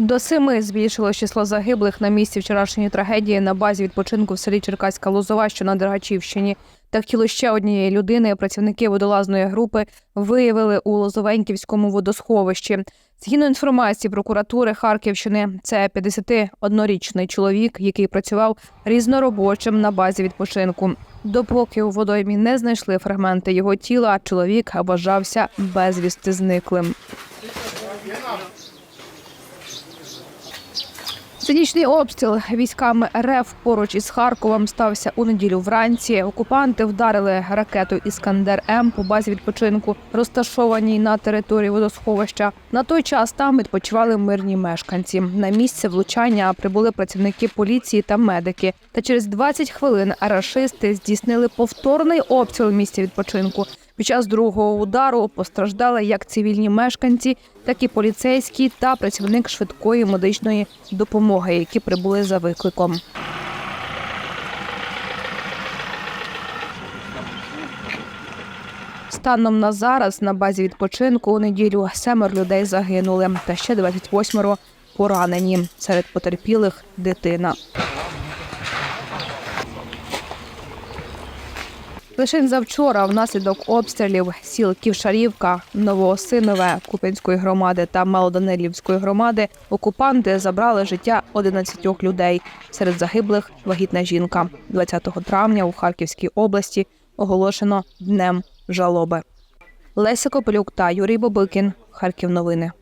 До семи збільшилось число загиблих на місці вчорашньої трагедії на базі відпочинку в селі Черкаська Лозова, що на Дергачівщині. Так тіло ще однієї людини працівники водолазної групи виявили у Лозовеньківському водосховищі. Згідно інформації прокуратури Харківщини, це 51-річний чоловік, який працював різноробочим на базі відпочинку. Допоки у водоймі не знайшли фрагменти його тіла, чоловік вважався безвісти зниклим. Цинічний обстріл військами РФ поруч із Харковом стався у неділю вранці. Окупанти вдарили ракету Іскандер М по базі відпочинку, розташованій на території водосховища. На той час там відпочивали мирні мешканці. На місце влучання прибули працівники поліції та медики. Та через 20 хвилин рашисти здійснили повторний обстріл місця відпочинку. Під час другого удару постраждали як цивільні мешканці, так і поліцейські та працівник швидкої медичної допомоги, які прибули за викликом. Станом на зараз на базі відпочинку у неділю семеро людей загинули, та ще 28 поранені. Серед потерпілих дитина. Лише завчора, внаслідок обстрілів сіл Ківшарівка, Новоосинове, Куп'янської громади та Малоданилівської громади, окупанти забрали життя 11 людей. Серед загиблих вагітна жінка. 20 травня у Харківській області оголошено днем жалоби. Леся Копелюк та Юрій Бобикін. Харків новини.